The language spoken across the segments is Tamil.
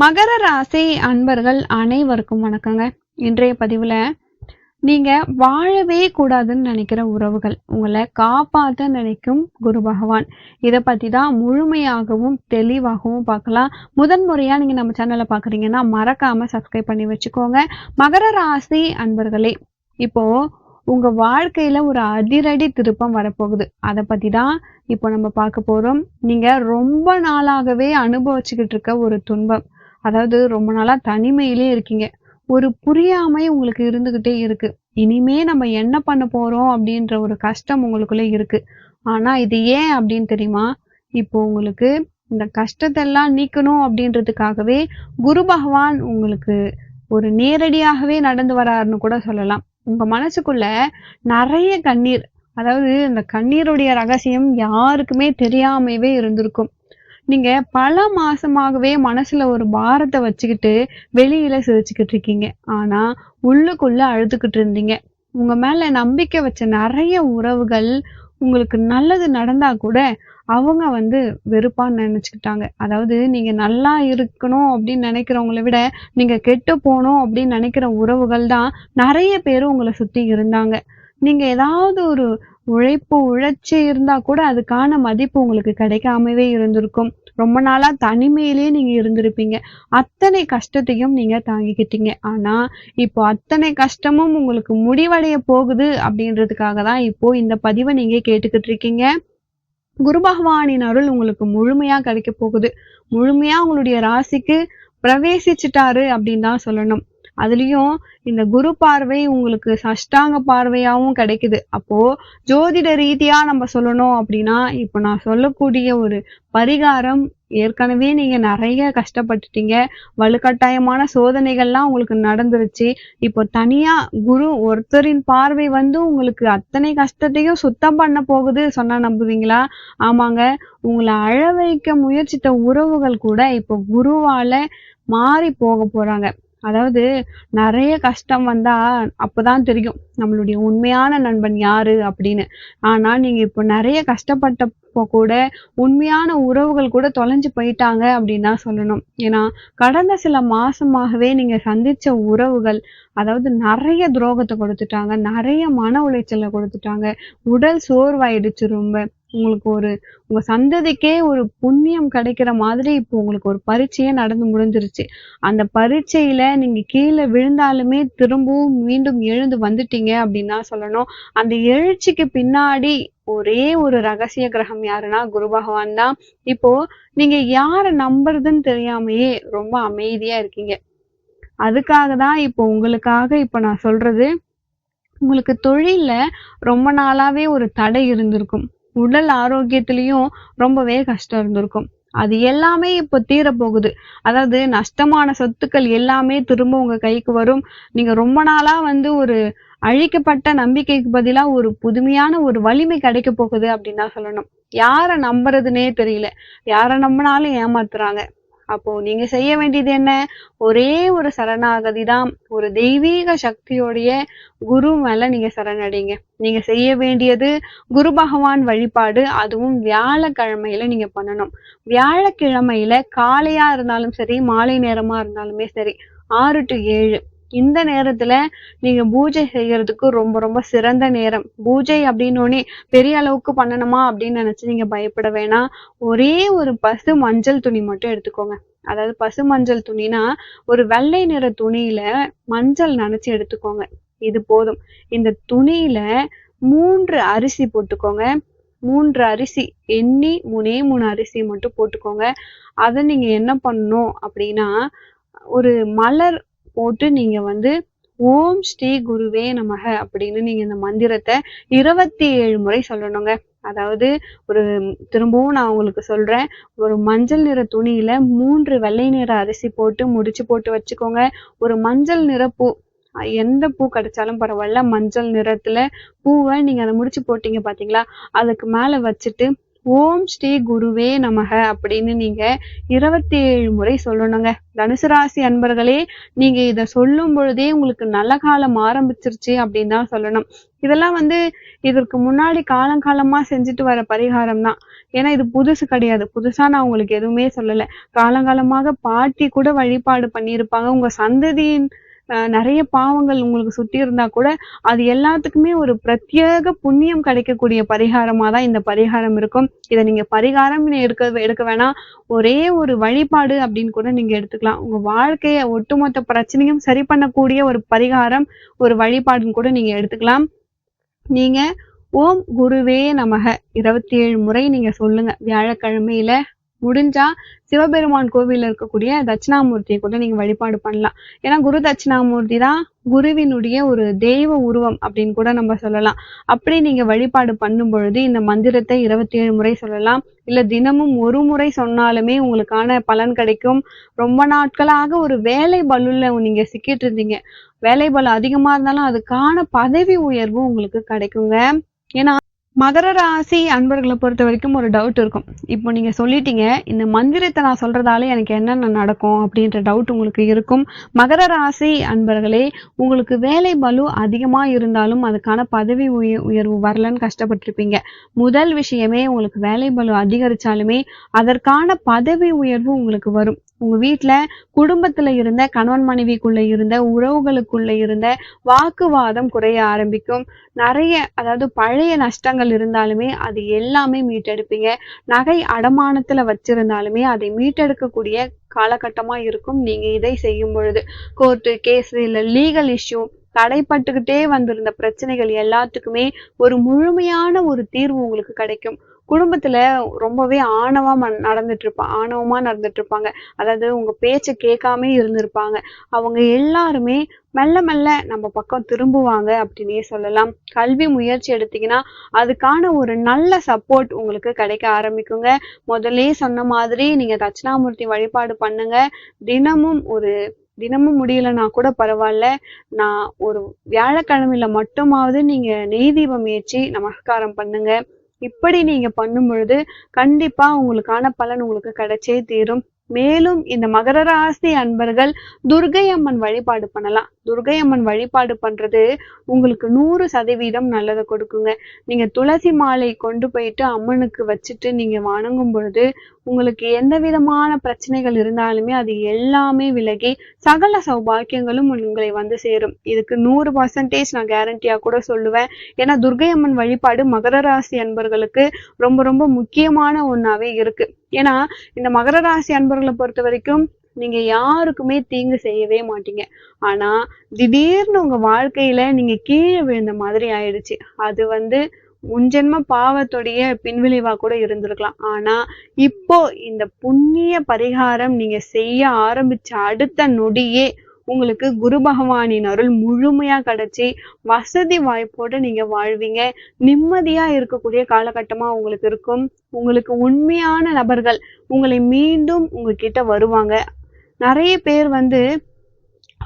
மகர ராசி அன்பர்கள் அனைவருக்கும் வணக்கங்க. இன்றைய பதிவுல நீங்க வாழவே கூடாதுன்னு நினைக்கிற உறவுகள் உங்களை காப்பாத்த நினைக்கும் குரு பகவான். இதை பத்தி தான் முழுமையாகவும் தெளிவாகவும் பார்க்கலாம். முதன் முறையா நீங்க நம்ம சேனலை பாக்குறீங்கன்னா மறக்காம சப்ஸ்கிரைப் பண்ணி வச்சுக்கோங்க. மகர ராசி அன்பர்களே இப்போ உங்க வாழ்க்கையில ஒரு அதிரடி திருப்பம் வரப்போகுது. அதை பத்தி தான் இப்போ நம்ம பார்க்க போறோம். நீங்க ரொம்ப நாளாகவே அனுபவிச்சுக்கிட்டு இருக்க ஒரு துன்பம். அதாவது ரொம்ப நாளாக தனிமையிலே இருக்கீங்க. ஒரு புரியாமை உங்களுக்கு இருந்துக்கிட்டே இருக்கு. இனிமே நம்ம என்ன பண்ண போறோம் அப்படின்ற ஒரு கஷ்டம் உங்களுக்குள்ளே இருக்கு. ஆனா இது ஏன் அப்படின்னு தெரியுமா? இப்போ உங்களுக்கு இந்த கஷ்டத்தெல்லாம் நீக்கணும் அப்படின்றதுக்காகவே குரு பகவான் உங்களுக்கு ஒரு நேரடியாகவே நடந்து வராருன்னு கூட சொல்லலாம். உங்க மனசுக்குள்ள நிறைய கண்ணீர் அதாவது இந்த கண்ணீருடைய ரகசியம் யாருக்குமே தெரியாமவே இருந்திருக்கும். நீங்க பல மாசமாகவே மனசுல ஒரு பாரத்தை வச்சுக்கிட்டு வெளியில சிரிச்சுக்கிட்டு இருக்கீங்க. ஆனா உள்ளுக்குள்ள அழுதுகிட்டு இருந்தீங்க. உங்க மேல நம்பிக்கை வச்ச நிறைய உறவுகள் உங்களுக்கு நல்லது நடந்தா கூட அவங்க வந்து வெறுப்பான்னு நினைச்சுக்கிட்டாங்க. அதாவது நீங்க நல்லா இருக்கணும் அப்படின்னு நினைக்கிறவங்களை விட நீங்க கெட்டு போகணும் அப்படின்னு நினைக்கிற உறவுகள் தான் நிறைய பேர் உங்களை சுத்தி இருந்தாங்க. நீங்க ஏதாவது ஒரு உழைப்பு உழைச்சி இருந்தா கூட அதுக்கான மதிப்பு உங்களுக்கு கிடைக்காமவே இருந்திருக்கும். ரொம்ப நாளா தனிமையிலேயே நீங்க இருந்திருப்பீங்க. அத்தனை கஷ்டத்தையும் நீங்க தாங்கிக்கிட்டீங்க. ஆனா இப்போ அத்தனை கஷ்டமும் உங்களுக்கு முடிவடைய போகுது அப்படின்றதுக்காக தான் இப்போ இந்த பதிவை நீங்க கேட்டுக்கிட்டு இருக்கீங்க குரு பகவானின் அருள் உங்களுக்கு முழுமையா கிடைக்க போகுது. முழுமையா உங்களுடைய ராசிக்கு பிரவேசிச்சிட்டாரு அப்படின்னு தான் சொல்லணும். அதுலயும் இந்த குரு பார்வை உங்களுக்கு சஷ்டாங்க பார்வையாவும் கிடைக்குது. அப்போ ஜோதிட ரீதியா நம்ம சொல்லணும் அப்படின்னா இப்போ நான் சொல்லக்கூடிய ஒரு பரிகாரம் ஏற்கனவே நீங்க நிறைய கஷ்டப்பட்டுட்டீங்க. வலுக்கட்டாயமான சோதனைகள்லாம் உங்களுக்கு நடந்துருச்சு. இப்போ தனியா குரு ஒருத்தரின் பார்வை வந்து உங்களுக்கு அத்தனை கஷ்டத்தையும் சுத்தம் பண்ண போகுது சொன்னா நம்புவீங்களா? ஆமாங்க. உங்களை அழ வைக்க முயற்சித்த உறவுகள் கூட இப்போ குருவால மாறி போக போறாங்க. அதாவது நிறைய கஷ்டம் வந்தா அப்பதான் தெரியும் நம்மளுடைய உண்மையான நண்பன் யாரு அப்படின்னு. ஆனா நீங்க இப்போ நிறைய கஷ்டப்பட்ட இப்போ கூட உண்மையான உறவுகள் கூட தொலைஞ்சு போயிட்டாங்க அப்படின்னு தான் சொல்லணும். ஏன்னா கடந்த சில மாசமாகவே நீங்க சந்திச்ச உறவுகள் அதாவது நிறைய துரோகத்தை கொடுத்துட்டாங்க நிறைய மன உளைச்சலை கொடுத்துட்டாங்க உடல் சோர்வாயிடுச்சு ரொம்ப. உங்களுக்கு ஒரு உங்க சந்ததிக்கே ஒரு புண்ணியம் கிடைக்கிற மாதிரி இப்போ உங்களுக்கு ஒரு பரீட்சையே நடந்து முடிஞ்சிருச்சு. அந்த பரீட்சையில நீங்க கீழே விழுந்தாலுமே திரும்பவும் மீண்டும் எழுந்து வந்துட்டீங்க அப்படின்னு தான் சொல்லணும். அந்த எழுச்சிக்கு பின்னாடி ஒரே ஒரு ரகசிய கிரகம் யாருன்னா குரு பகவான் தான். இப்போ நீங்க யார நம்புறதுன்னு தெரியாமையே ரொம்ப அமைதியா இருக்கீங்க. அதுக்காக தான் இப்போ உங்களுக்காக இப்போ நான் சொல்றது உங்களுக்கு தொழில்ல ரொம்ப நாளாவே ஒரு தடை இருந்திருக்கும். உடல் ஆரோக்கியத்திலையும் ரொம்பவே கஷ்டம் இருந்திருக்கும். அது எல்லாமே இப்போ தீரப்போகுது. அதாவது நஷ்டமான சொத்துக்கள் எல்லாமே திரும்ப உங்க கைக்கு வரும். நீங்க ரொம்ப நாளா வந்து ஒரு அழிக்கப்பட்ட நம்பிக்கைக்கு பதிலா ஒரு புதுமையான ஒரு வலிமை கிடைக்க போகுது அப்படின்னு தான் சொல்லணும். யார நம்புறதுனே தெரியல. யார நம்பினாலும் ஏமாத்துறாங்க. அப்போ நீங்க செய்ய வேண்டியது என்ன? ஒரே ஒரு சரணாகதி தான். ஒரு தெய்வீக சக்தியோடைய குரு மேல நீங்க சரணடைங்க. நீங்க செய்ய வேண்டியது குரு பகவான் வழிபாடு. அதுவும் வியாழக்கிழமையில நீங்க பண்ணணும். வியாழக்கிழமையில காலையா இருந்தாலும் சரி மாலை நேரமா இருந்தாலுமே சரி ஆறு டு ஏழு. இந்த நேரத்துல நீங்க பூஜை செய்யறதுக்கு ரொம்ப ரொம்ப சிறந்த நேரம். பூஜை அப்படின்னோடனே பெரிய அளவுக்கு பண்ணணுமா அப்படின்னு நினைச்சு நீங்க பயப்பட வேணாம் ஒரே ஒரு பசு மஞ்சள் துணி மட்டும் எடுத்துக்கோங்க. அதாவது பசு மஞ்சள் துணினா ஒரு வெள்ளை நிற துணியில மஞ்சள் நனைச்சு எடுத்துக்கோங்க. இது போதும். இந்த துணியில மூன்று அரிசி போட்டுக்கோங்க. மூன்று அரிசி எண்ணி மூணே மூணு அரிசி மட்டும் போட்டுக்கோங்க. அதை நீங்க என்ன பண்ணணும் அப்படின்னா ஒரு மலர் போட்டு நீங்க வந்து ஓம் ஸ்ரீ குருவே நமக அப்படின்னு நீங்க இந்த மந்திரத்தை இருபத்தி ஏழு முறை சொல்லணுங்க. அதாவது ஒரு திரும்பவும் நான் உங்களுக்கு சொல்றேன் ஒரு மஞ்சள் நிற துணியில மூன்று வெள்ளை நிற அரிசி போட்டு முடிச்சு போட்டு வச்சுக்கோங்க. ஒரு மஞ்சள் நிற பூ எந்த பூ கிடைச்சாலும் பரவாயில்ல மஞ்சள் நிறத்துல பூவை நீங்க அதை முடிச்சு போட்டீங்க பாத்தீங்களா? அதுக்கு மேல வச்சுட்டு ஓம் ஸ்ரீ குருவே நமக அப்படின்னு நீங்க இருபத்தி ஏழு முறை சொல்லணுங்க. தனுசு ராசி அன்பர்களே நீங்க இத சொல்லும் பொழுதே உங்களுக்கு நல்ல காலம் ஆரம்பிச்சிருச்சு அப்படின்னு தான் சொல்லணும். இதெல்லாம் வந்து இதற்கு முன்னாடி காலங்காலமா செஞ்சுட்டு வர பரிகாரம் தான். ஏன்னா இது புதுசு கிடையாது. புதுசா நான் உங்களுக்கு எதுவுமே சொல்லல. காலங்காலமாக பாட்டி கூட வழிபாடு பண்ணியிருப்பாங்க. உங்க சந்ததியின் நிறைய பாவங்கள் உங்களுக்கு சுற்றி இருந்தா கூட அது எல்லாத்துக்குமே ஒரு பிரத்யேக புண்ணியம் கிடைக்கக்கூடிய பரிகாரமா தான் இந்த பரிகாரம் இருக்கும். இதை நீங்க பரிகாரம் எடுக்க எடுக்க வேணாம். ஒரே ஒரு வழிபாடு அப்படின்னு கூட நீங்க எடுத்துக்கலாம். உங்க வாழ்க்கைய ஒட்டுமொத்த பிரச்சனையும் சரி பண்ணக்கூடிய ஒரு பரிகாரம் ஒரு வழிபாடுன்னு கூட நீங்க எடுத்துக்கலாம். நீங்க ஓம் குருவே நமக. இருபத்தி ஏழு முறை நீங்க சொல்லுங்க. வியாழக்கிழமையில முடிஞ்சா சிவபெருமான் கோவிலில் இருக்கக்கூடிய தட்சிணாமூர்த்தியை கூட நீங்க வழிபாடு பண்ணலாம். ஏன்னா குரு தட்சிணாமூர்த்தி தான் குருவினுடைய ஒரு தெய்வ உருவம் அப்படின்னு கூட நம்ம சொல்லலாம். அப்படி நீங்க வழிபாடு பண்ணும் பொழுது இந்த மந்திரத்தை இருபத்தி ஏழு முறை சொல்லலாம். இல்ல தினமும் ஒரு முறை சொன்னாலுமே உங்களுக்கான பலன் கிடைக்கும். ரொம்ப நாட்களாக ஒரு வேலை பலுல நீங்க சிக்கிட்டு இருந்தீங்க. வேலை பலு அதிகமா இருந்தாலும் அதுக்கான பதவி உயர்வும் உங்களுக்கு கிடைக்குங்க. ஏன்னா மகர ராசி அன்பர்களை பொறுத்த வரைக்கும் ஒரு டவுட் இருக்கும். இப்போ நீங்கள் சொல்லிட்டீங்க இந்த மந்திரத்தை நான் சொல்கிறதால எனக்கு என்னென்ன நடக்கும் அப்படின்ற டவுட் உங்களுக்கு இருக்கும். மகர ராசி அன்பர்களே உங்களுக்கு வேலை பலு அதிகமாக இருந்தாலும் அதுக்கான பதவி உய உயர்வு வரலன்னு கஷ்டப்பட்டிருப்பீங்க. முதல் விஷயமே உங்களுக்கு வேலை பலு அதிகரிச்சாலுமே அதற்கான பதவி உயர்வு உங்களுக்கு வரும். உங்க வீட்டுல குடும்பத்துல இருந்த கணவன் மனைவிக்குள்ள இருந்த உறவுகளுக்குள்ள இருந்த வாக்குவாதம் குறைய ஆரம்பிக்கும். நிறைய அதாவது பழைய நஷ்டங்கள் இருந்தாலுமே அது எல்லாமே மீட்டெடுப்பீங்க. நகை அடமானத்துல வச்சிருந்தாலுமே அதை மீட்டெடுக்கக்கூடிய காலகட்டமா இருக்கும். நீங்க இதை செய்யும் பொழுது கோர்ட்டு கேஸ் இல்ல லீகல் இஷ்யூ தடைப்பட்டுக்கிட்டே வந்திருந்த பிரச்சனைகள் எல்லாத்துக்குமே ஒரு முழுமையான ஒரு தீர்வு உங்களுக்கு கிடைக்கும். குடும்பத்துல ரொம்பவே ஆணவா நடந்துட்டு இருப்பாங்க ஆணவமா நடந்துட்டு இருப்பாங்க அதாவது உங்க பேச்சை கேட்காம இருந்திருப்பாங்க. அவங்க எல்லாருமே மெல்ல மெல்ல நம்ம பக்கம் திரும்புவாங்க அப்படின்னே சொல்லலாம். கல்வி முயற்சி எடுத்தீங்கன்னா அதுக்கான ஒரு நல்ல சப்போர்ட் உங்களுக்கு கிடைக்க ஆரம்பிக்குங்க. முதல்ல சொன்ன மாதிரி நீங்க தட்சிணாமூர்த்தி வழிபாடு பண்ணுங்க. தினமும் ஒரு தினமும் முடியலன்னா கூட பரவாயில்ல. நான் ஒரு வியாழக்கிழமையில மட்டுமாவது நீங்க நெய் தீபம் ஏற்றி நமஸ்காரம் பண்ணுங்க. இப்படி நீங்க பண்ணும் பொழுது கண்டிப்பா உங்களுக்கான பலன் உங்களுக்கு கிடைச்சே தீரும். மேலும் இந்த மகர ராசி அன்பர்கள் துர்கை அம்மன் வழிபாடு பண்ணலாம். துர்கை அம்மன் வழிபாடு பண்றது உங்களுக்கு நூறு சதவீதம் நல்லதை கொடுக்குங்க. நீங்க துளசி மாலை கொண்டு போயிட்டு அம்மனுக்கு வச்சுட்டு நீங்க வணங்கும் பொழுது உங்களுக்கு எந்த விதமான பிரச்சனைகள் இருந்தாலுமே அது எல்லாமே விலகி சகல சௌபாக்கியங்களும் உங்களை வந்து சேரும். இதுக்கு நூறு பர்சன்டேஜ் நான் கேரண்டியா கூட சொல்லுவேன். ஏன்னா துர்கை அம்மன் வழிபாடு மகர ராசி அன்பர்களுக்கு ரொம்ப ரொம்ப முக்கியமான ஒன்றாவே இருக்கு. ஏன்னா இந்த மகர ராசி அன்பர்களை பொறுத்த வரைக்கும் நீங்க யாருக்குமே தீங்கு செய்யவே மாட்டீங்க. ஆனா திடீர்னு உங்க வாழ்க்கையில நீங்க கீழே விழுந்த மாதிரி ஆயிடுச்சு. அது வந்து முன்ஜென்ம பாவத்துடைய பின்விளைவா கூட இருந்திருக்கலாம். ஆனா இப்போ இந்த புண்ணிய பரிகாரம் நீங்க செய்ய ஆரம்பிச்ச அடுத்த நொடியே உங்களுக்கு குரு பகவானின் அருள் முழுமையா கிடைச்சி வசதி வாய்ப்போட நீங்க வாழ்வீங்க. நிம்மதியா இருக்கக்கூடிய காலகட்டமா உங்களுக்கு இருக்கும். உங்களுக்கு உண்மையான நபர்கள் உங்களை மீண்டும் உங்ககிட்ட வருவாங்க. நிறைய பேர் வந்து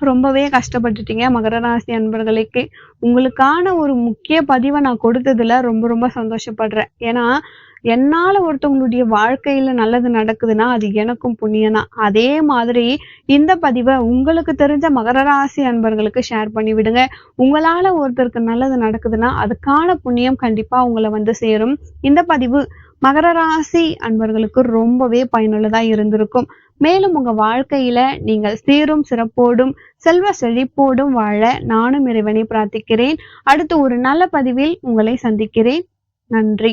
ரொம்பவே கஷ்டப்பட்டுட்டீங்க. மகர ராசி அன்பர்களுக்கு. உங்களுக்கான ஒரு முக்கிய பதிவை நான் கொடுத்ததுல ரொம்ப ரொம்ப சந்தோஷப்படுறேன். ஏன்னா என்னால ஒருத்தவங்களுடைய வாழ்க்கையில நல்லது நடக்குதுன்னா அது எனக்கும் புண்ணியம் தான் அதே மாதிரி இந்த பதிவை உங்களுக்கு தெரிஞ்ச மகர ராசி அன்பர்களுக்கு ஷேர் பண்ணி விடுங்க. உங்களால ஒருத்தருக்கு நல்லது நடக்குதுன்னா அதுக்கான புண்ணியம் கண்டிப்பா உங்களை வந்து சேரும். இந்த பதிவு மகர ராசி அன்பர்களுக்கு ரொம்பவே பயனுள்ளதா இருந்திருக்கும். மேலும் உங்க வாழ்க்கையில நீங்கள் சீரும் சிறப்போடும் செல்வ செழிப்போடும் வாழ நானும் இறைவனை பிரார்த்திக்கிறேன். அடுத்து ஒரு நல்ல பதிவில் உங்களை சந்திக்கிறேன். நன்றி.